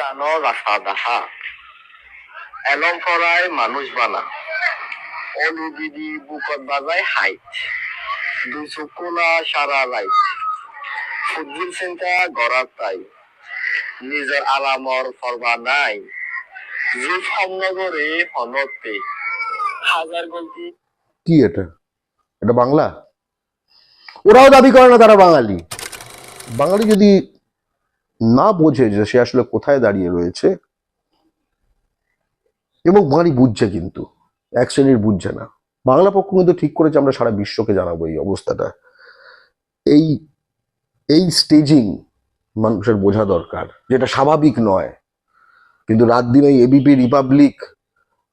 জানো রাখা দাহা মানুষ বানা। বুকত বাজাই হাইট। চকুলা সারা চিন্তা গড়াত তাই। নিজৰ আলামৰ ফৰবা নাই। যুগ সমনগরে হনতে হাজার গলতি কি এটা? এটা বাংলা? ওরাও দাবি করে না তারা বাঙালি। বাঙালি যদি না বোঝে যে সে আসলে কোথায় দাঁড়িয়ে রয়েছে। এবং বাঙালি বুঝছে কিন্তু, এক শ্রেণির বুঝছে না। বাংলা পক্ষ কিন্তু ঠিক করেছে আমরা সারা বিশ্বকে জানাব এই অবস্থাটা। এই এই স্টেজিং মানুষের বোঝা দরকার, যেটা স্বাভাবিক নয়। কিন্তু রাত দিন এই এবিপি রিপাবলিক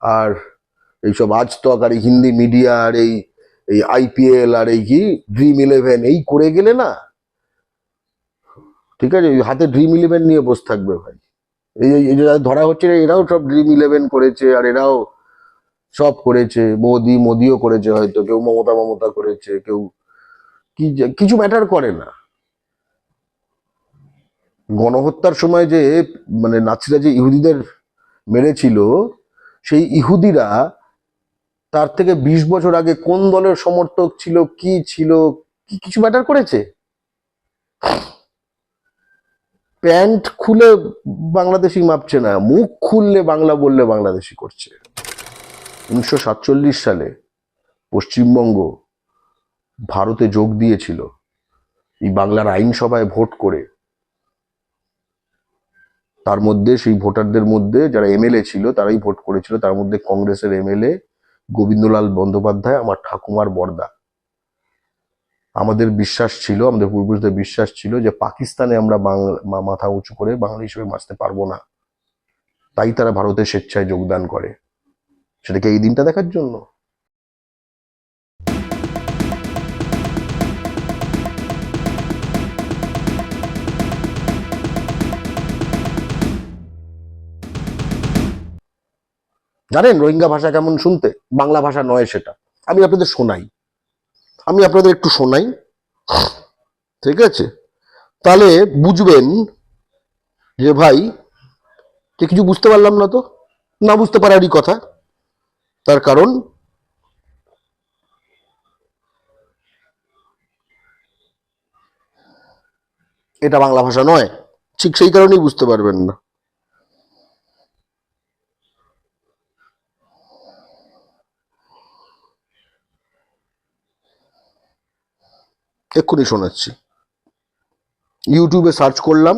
আর এইসব আজ তক আর এই হিন্দি মিডিয়া আর এই এই আইপিএল আর এই কি ড্রিম ইলেভেন এই করে গেলে না ঠিক আছে? হাতে ড্রিম ইলেভেন নিয়ে বসে থাকবে ভাই। এই ধরা হচ্ছে এরাও সব ড্রিম ইলেভেন করেছে, আর এরাও সব করেছে। মোদি, মোদিও করেছে হয়তো, কেউ মমতা মমতা করেছে, কেউ কি কিছু ম্যাটার করে না। গণহত্যার সময় যে মানে নাচিরা যে ইহুদিদের মেরেছিল, সেই ইহুদিরা তার থেকে বিশ বছর আগে কোন দলের সমর্থক ছিল, কি ছিল, কি কিছু ম্যাটার করেছে? প্যান্ট খুলে বাংলাদেশি মাপছে না, মুখ খুললে বাংলা বললে বাংলাদেশি করছে। উনিশশো সাতচল্লিশ সালে পশ্চিমবঙ্গ ভারতে যোগ দিয়েছিল, এই বাংলার আইনসভায় ভোট করে। তার মধ্যে সেই ভোটারদের মধ্যে যারা এমএলএ ছিল, তারাই ভোট করেছিল। তার মধ্যে কংগ্রেসের এমএলএ গোবিন্দলাল বন্দ্যোপাধ্যায়, আমার ঠাকুমার বর্দা। আমাদের বিশ্বাস ছিল, আমাদের পূর্বজদের বিশ্বাস ছিল যে পাকিস্তানে আমরা বাংলা মাথা উঁচু করে বাঙালি হিসেবে বাঁচতে পারব না। তাই তারা ভারতের স্বেচ্ছায় যোগদান করে। সেটাকে এই দিনটা দেখার জন্য। জানেন, রোহিঙ্গা ভাষা কেমন শুনতে? বাংলা ভাষা নয় সেটা। আমি আপনাদের শোনাই। আমি আপনাদের একটু শোনাই। ঠিক আছে? তাহলে বুঝবেন যে ভাই, যে কিছু বুঝতে পারলাম না তো? না বুঝতে পারারই কথা। তার কারণ এটা বাংলা ভাষা নয়। ঠিক সেই কারণেই বুঝতে পারবেন না। এক্ষুনি শোনাচ্ছি। ইউটিউবে সার্চ করলাম।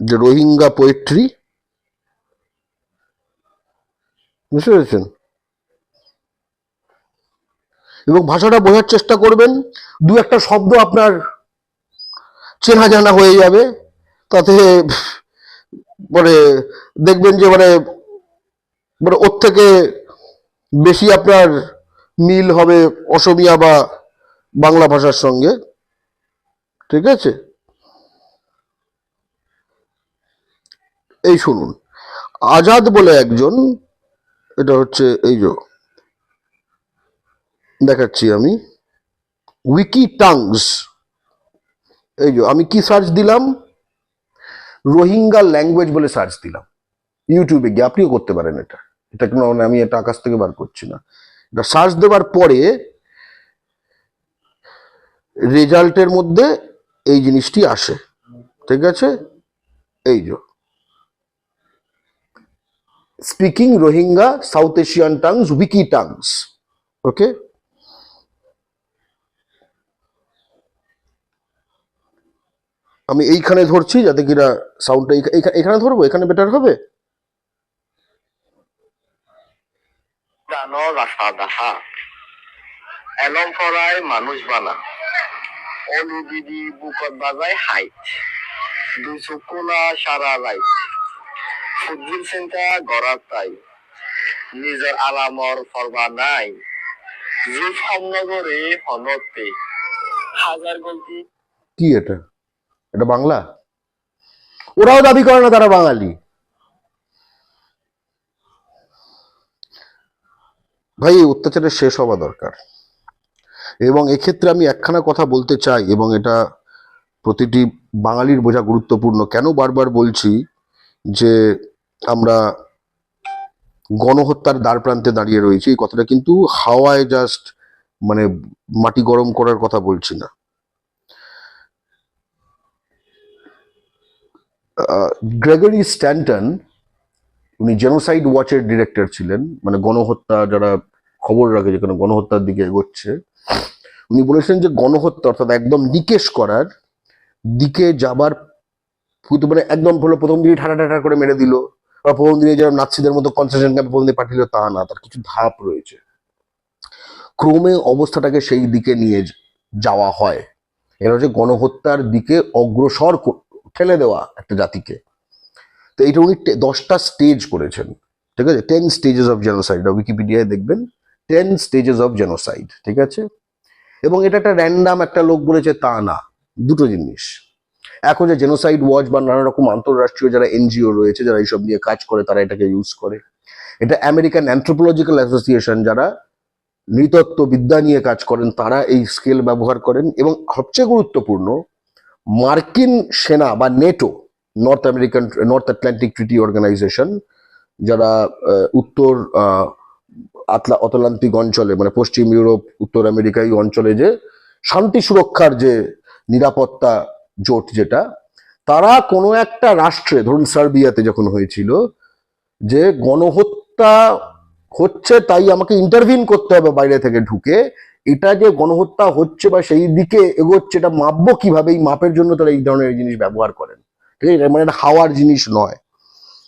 যে রোহিঙ্গা পোয়েট্রি বুঝতে পেরেছেন? এবং ভাষাটা বোঝার চেষ্টা করবেন। দু একটা শব্দ আপনার চেনা জানা হয়ে যাবে। তাতে মানে দেখবেন যে মানে মানে ওর থেকে বেশি আপনার মিল হবে অসমিয়া বা বাংলা ভাষার সঙ্গে। ঠিক আছে? এই শুনুন, আজাদ বলে একজন, এটা হচ্ছে এই যে, দেখাচ্ছি আমি, উইকি টাংস। এই যে, আমি কি সার্চ দিলাম? রোহিঙ্গা ল্যাঙ্গুয়েজ বলে সার্চ দিলাম। ইউটিউবে গিয়ে, আপনিও করতে পারেন এটা। এটা মানে আমি এটা আকাশ থেকে বার করছি না। এটা সার্চ দেওয়ার পরে রেজাল্টের মধ্যে এই জিনিসটি আসে। ঠিক আছে? এই যে। Speaking Rohingya South Asian tongues Wikitongues okay আমি এইখানে ধরছি যাতে কিনা সাউন্ডটা এখানে ধরবো? এখানে বেটার হবে? জানো মানুষ বানা। দিদি বুকত বাজাই হাইট। দুই চকুলা সারা লাইট। ফুটবল চিন্তা গড়াত তাই। নিজৰ আলামৰ ফৰবা নাই। যুগ সমনগরে হনতে হাজার গলতি কি এটা? এটা বাংলা? ওরাও দাবি করে না তারা বাঙালি। ভাই, এই অত্যাচারের শেষ হওয়া দরকার। এবং এক্ষেত্রে আমি একখানা কথা বলতে চাই, এবং এটা প্রতিটি বাঙালির বোঝা গুরুত্বপূর্ণ। কেন বারবার বলছি যে আমরা গণহত্যার দ্বার প্রান্তে দাঁড়িয়ে রয়েছি? এই কথাটা কিন্তু হাওয়ায় জাস্ট মানে মাটি গরম করার কথা বলছি না। গ্রেগরি স্ট্যান্টন, উনি জেনোসাইড ওয়াচের ডিরেক্টর ছিলেন। মানে গণহত্যা যারা খবর রাখে যেখানে গণহত্যার দিকে এগোচ্ছে। উনি বলেছেন যে গণহত্যা অর্থাৎ একদম নিকেশ করার দিকে যাবার মানে একদম হলো প্রথম দিনই ঠাটা ঠাটা করে মেরে দিল। বা প্রথম দিনে যেরকম নাৎসিদের মতো কনসেশন ক্যাম্পে প্রথম দিনে পাঠিয়ে তা না, তার কিছু ধাপ রয়েছে। ক্রমে অবস্থাটাকে সেই দিকে নিয়ে যাওয়া হয়। এটা হচ্ছে গণহত্যার দিকে অগ্রসর ঠেলে দেওয়া একটা জাতিকে। তো এইটা উনি দশটা স্টেজ করেছেন। ঠিক আছে? টেন স্টেজেস অফ জেনোসাইড উইকিপিডিয়ায় দেখবেন। টেন স্টেজেস অফ জেনোসাইড ঠিক আছে? এবং এটা একটা র্যান্ডাম একটা লোক বলেছে, তা না, দুটো জিনিস। এখন যে জেনোসাইড ওয়াচ বা নানা রকম আন্তঃরাষ্ট্রীয় যারা এনজিও রয়েছে, যারা এইসব নিয়ে কাজ করে, তারা এটাকে ইউজ করে। এটা আমেরিকান অ্যান্থ্রোপোলজিক্যাল অ্যাসোসিয়েশন যারা নৃতত্ব বিদ্যা নিয়ে কাজ করেন, তারা এই স্কেল ব্যবহার করেন। এবং সবচেয়ে গুরুত্বপূর্ণ, মার্কিন সেনা বা NATO north American north Atlantic treaty organization যারা উত্তর আতলা অতলান্তিক অঞ্চলে মানে পশ্চিম ইউরোপ, উত্তর আমেরিকা, এই অঞ্চলে যে শান্তি সুরক্ষার যে নিরাপত্তা জোট যেটা, তারা কোনো একটা রাষ্ট্রে, ধরুন সার্বিয়াতে যখন হয়েছিল, যে গণহত্যা হচ্ছে তাই আমাকে ইন্টারভিন করতে হবে বাইরে থেকে ঢুকে, এটা যে গণহত্যা হচ্ছে বা সেই দিকে এগোচ্ছে, এটা মাপবো কীভাবে? এই মাপের জন্য তারা এই ধরনের জিনিস ব্যবহার করেন। ঠিক আছে? মানে হাওয়ার জিনিস নয়।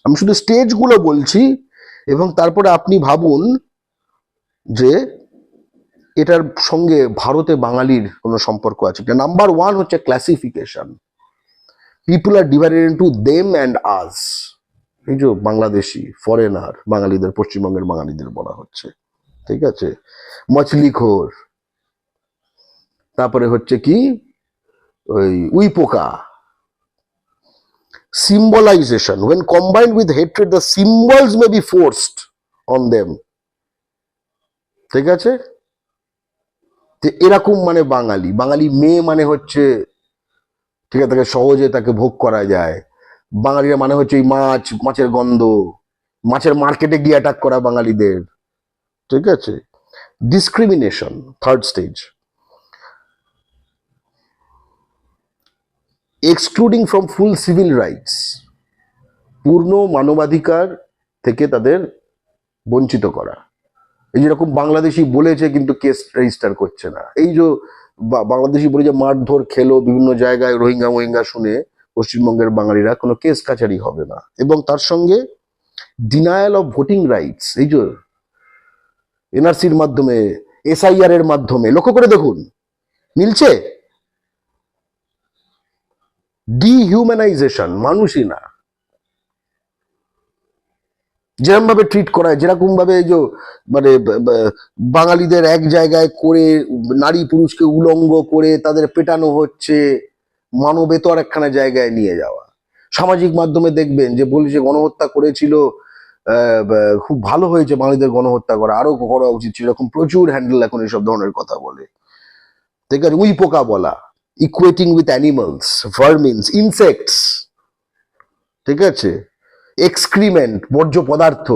আমি শুধু স্টেজগুলো বলছি, এবং তারপরে আপনি ভাবুন যে এটার সঙ্গে ভারতে বাঙালির কোনো সম্পর্ক আছে। নাম্বার ওয়ান হচ্ছে classification people are divided into them and us এই যে বাংলাদেশি ফরেনার বাঙালিদের, পশ্চিমবঙ্গের বাঙালিদের বলা হচ্ছে। ঠিক আছে? মছলিখোর। তারপরে হচ্ছে কি? ওই উইপোকা। Symbolization when combined with hatred, the symbols may be forced on them ঠিক আছে? এরকম মানে বাঙালি। বাঙালি মেয়ে মানে হচ্ছে, ঠিক আছে, তাকে সহজে তাকে ভোগ করা যায়। বাঙালিরা মানে হচ্ছে এই মাছ, মাছের গন্ধ, মাছের মার্কেটে গিয়ে অ্যাটাক করা বাঙালিদের। ঠিক আছে? Discrimination third stage excluding from full civil rights পূর্ণ মানবাধিকার থেকে তাদের বঞ্চিত করা। এই যেরকম বাংলাদেশি বলেছে, কিন্তু কেস রেজিস্টার করছে না। এই যে বাংলাদেশি বলে যে মারধর খেলো বিভিন্ন জায়গায় রোহিঙ্গা, মোহিঙ্গা শুনে পশ্চিমবঙ্গের বাঙালিরা, কোনো কেস কাছারি হবে না। এবং তার সঙ্গে ডিনায়াল অফ ভোটিং রাইটস এই যে এনআরসির মাধ্যমে, এসআইআর এর মাধ্যমে, লক্ষ্য করে দেখুন, মিলছে? ডিহিউম্যানাইজেশন মানুষই না। যেরকম ভাবে ট্রিট করা হয় যেরকম ভাবে এই যে মানে বাঙালিদের এক জায়গায় করে নারী পুরুষকে উলঙ্গ করে তাদের পেটানো হচ্ছে মানবেতর একখানা জায়গায় নিয়ে যাওয়া। সামাজিক মাধ্যমে দেখবেন যে বলছে গণহত্যা করেছিল খুব ভালো হয়েছে বাঙালিদের গণহত্যা করা আরও করা উচিত ছিল। এরকম প্রচুর হ্যান্ডেল এখন এইসব ধরনের কথা বলে। ঠিক আছে, উই পোকা বলা equating with animals vermins insects ঠিক আছে? এক্সক্রিমেন্ট বর্জ্য পদার্থ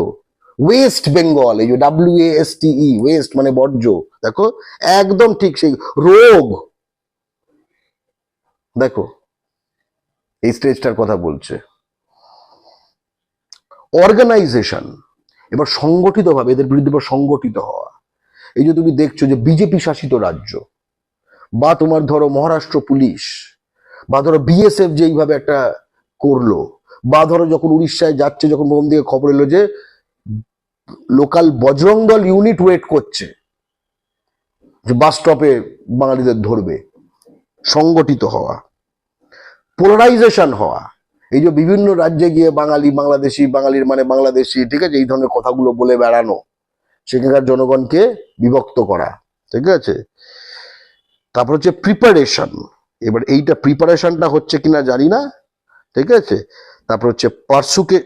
ওয়েস্ট বেঙ্গল এই যে ডাব্লিউ এস ই ওয়েস্ট মানে বর্জ্য, দেখো? একদম ঠিক সেই, রোগ। দেখো, এই স্টেজটার কথা বলছে। অর্গানাইজেশন এবার সংগঠিতভাবে, এদের বিরুদ্ধে সংগঠিত হওয়া। এই যে তুমি দেখছ যে বিজেপি শাসিত রাজ্য, বা তোমার ধরো মহারাষ্ট্র পুলিশ, বা ধরো বিএসএফ যেইভাবে একটা করল বা ধরো যখন উড়িষ্যায় যাচ্ছে, যখন প্রথম দিকে খবর এলো যে লোকাল বজরং দল ইউনিট ওয়েট করছে, যে বাস স্টপে বাঙালিদের ধরবে, সংগঠিত হওয়া পোলারাইজেশন হওয়া, এই যে বিভিন্ন রাজ্যে গিয়ে বাঙালি, বাংলাদেশি, বাঙালির মানে বাংলাদেশি, ঠিক আছে, এই ধরনের কথাগুলো বলে বেড়ানো, সেখানকার জনগণকে বিভক্ত করা, ঠিক আছে? তারপর হচ্ছে প্রিপারেশন এবার এইটা প্রিপারেশনটা হচ্ছে কিনা জানি না, ঠিক আছে? তারপর হচ্ছে পার্সুকে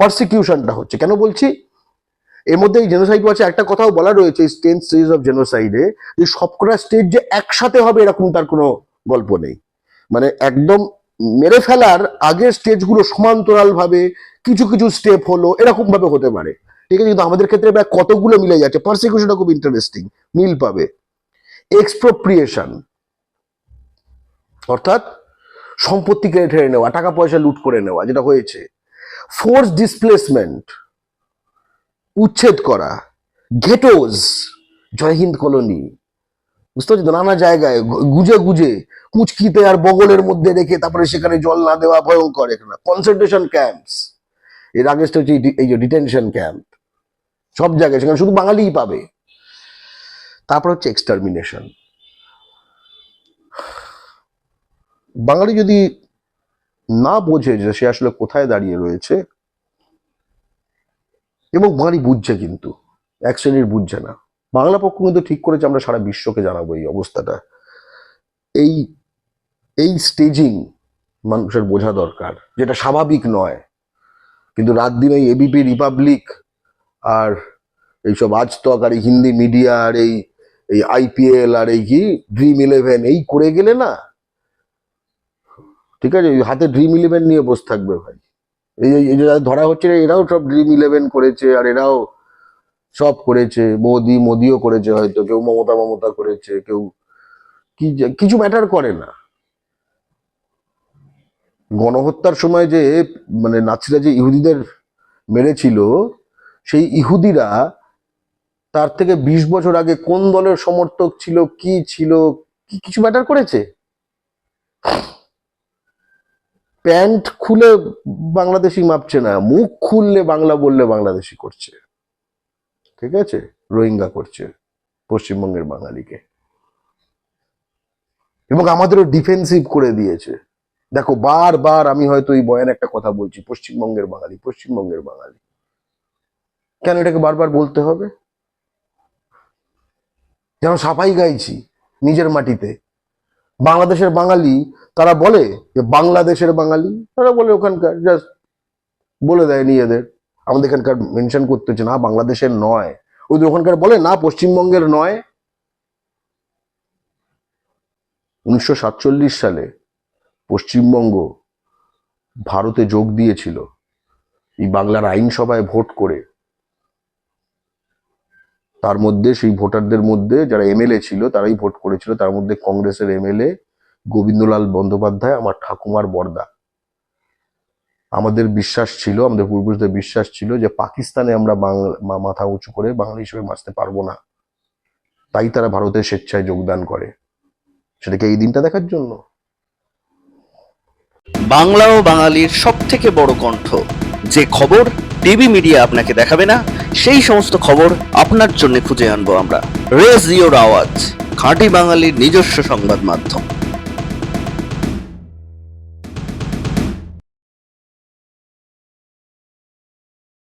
পারসিকিউশনটা হচ্ছে। কেন বলছি? এর মধ্যে এই জেনোসাইড ওয়াচে একটা কথাও বলা রয়েছে টেন স্টেজ অফ জেনোসাইডে যে সবকটা স্টেজ যে একসাথে হবে এরকম তার কোনো গল্প নেই। মানে একদম মেরে ফেলার আগের স্টেজগুলো সমান্তরাল ভাবে কিছু কিছু স্টেপ হলো এরকম ভাবে হতে পারে। ঠিক আছে? কিন্তু আমাদের ক্ষেত্রে প্রায় কতগুলো মিলে যাচ্ছে? পার্সিকিউশনটা খুব ইন্টারেস্টিং মিল পাবে। এক্সপ্রোপ্রিয়েশন অর্থাৎ সম্পত্তি কেড়ে ঠেড়ে নেওয়া টাকা পয়সা লুট করে নেওয়া যেটা হয়েছে। ফোর্স ডিসপ্লেসমেন্ট উচ্ছেদ করা ঘেটোজ জয় হিন্দ কলোনি। বুঝতে পারছি নানা জায়গায় গুজে গুজে কুচকিতে আর বগলের মধ্যে রেখে তারপরে সেখানে জল না দেওয়া ভয়ঙ্কর এখানে। কনসেন্ট্রেশন ক্যাম্পস এর আগে হচ্ছে এই যে ডিটেনশন ক্যাম্প সব জায়গায় সেখানে শুধু বাঙালিই পাবে। তারপর হচ্ছে এক্সটারমিনেশন বাঙালি যদি না বোঝে যে সে আসলে কোথায় দাঁড়িয়ে রয়েছে, এবং বাঙালি বুঝছে কিন্তু, এক শ্রেণির বুঝছে না। বাংলা পক্ষ কিন্তু ঠিক করেছে, আমরা সারা বিশ্বকে জানাব এই অবস্থাটা। এই এই স্টেজিং মানুষের বোঝা দরকার, যেটা স্বাভাবিক নয়। কিন্তু রাত দিন এই এবিপি রিপাবলিক আর এইসব আজতক আর এই হিন্দি মিডিয়া আর এই এই আইপিএল আর এই কি ড্রিম ইলেভেন এই করে গেলে না ঠিক আছে? হাতে ড্রিম ইলেভেন নিয়ে বসে থাকবে ভাই। এই যারা ধরা হচ্ছে এরাও সব ড্রিম ইলেভেন করেছে, আর এরাও সব করেছে। মোদি, মোদিও করেছে হয়তো, কেউ মমতা মমতা করেছে, কেউ কি কিছু ম্যাটার করে না। গণহত্যার সময় যে মানে নাচিরা যে ইহুদিদের মেরেছিল, সেই ইহুদিরা তার থেকে বিশ বছর আগে কোন দলের সমর্থক ছিল, কি ছিল, কি কিছু ম্যাটার করেছে? প্যান্ট খুলে বাংলাদেশি মাপছে না, মুখ খুললে বাংলা বললে বাংলাদেশি করছে। ঠিক আছে? রোহিঙ্গা করছে পশ্চিমবঙ্গের বাঙালিকে। এবং আমাদেরও ডিফেন্সিভ করে দিয়েছে। দেখো, বারবার আমি হয়তো এই বয়ান একটা কথা বলছি, পশ্চিমবঙ্গের বাঙালি পশ্চিমবঙ্গের বাঙালি। কেন এটাকে বারবার বলতে হবে? যেন সাফাই গাইছি নিজের মাটিতে। বাংলাদেশের বাঙালি তারা বলে যে বাংলাদেশের বাঙালি, তারা বলে ওখানকার জাস্ট বলে দেয় নিজেদের। আমাদের এখানকার মেনশন করতে হচ্ছে না, বাংলাদেশের নয়। ওদের ওখানকার বলে না, পশ্চিমবঙ্গের নয়। উনিশশো সালে পশ্চিমবঙ্গ ভারতে যোগ দিয়েছিল। এই বাংলার আইনসভায় ভোট করে। তার মধ্যে সেই ভোটারদের মধ্যে যারা এমএলএ ছিল, তারাই ভোট করেছিল। তার মধ্যে কংগ্রেসের এমএলএ গোবিন্দলাল বন্দ্যোপাধ্যায়, আমার ঠাকুমার বর্দা। আমাদের বিশ্বাস ছিল, আমাদের পূর্বজদের বিশ্বাস ছিল যে পাকিস্তানে আমরা বাংলা মাথা উঁচু করে বাঙালি হিসেবে বাঁচতে পারব না। তাই তারা ভারতের স্বেচ্ছায় যোগদান করে। সেটাকে এই দিনটা দেখার জন্য। বাংলা ও বাঙালির সব থেকে বড় কণ্ঠ। যে খবর টিভি মিডিয়া আপনাকে দেখাবে না, সেই সমস্ত খবর আপনার জন্য খুঁজে আনব আমরা। রেস ইওর আওয়াজ, খাঁটি বাঙালির নিজস্ব সংবাদ মাধ্যম।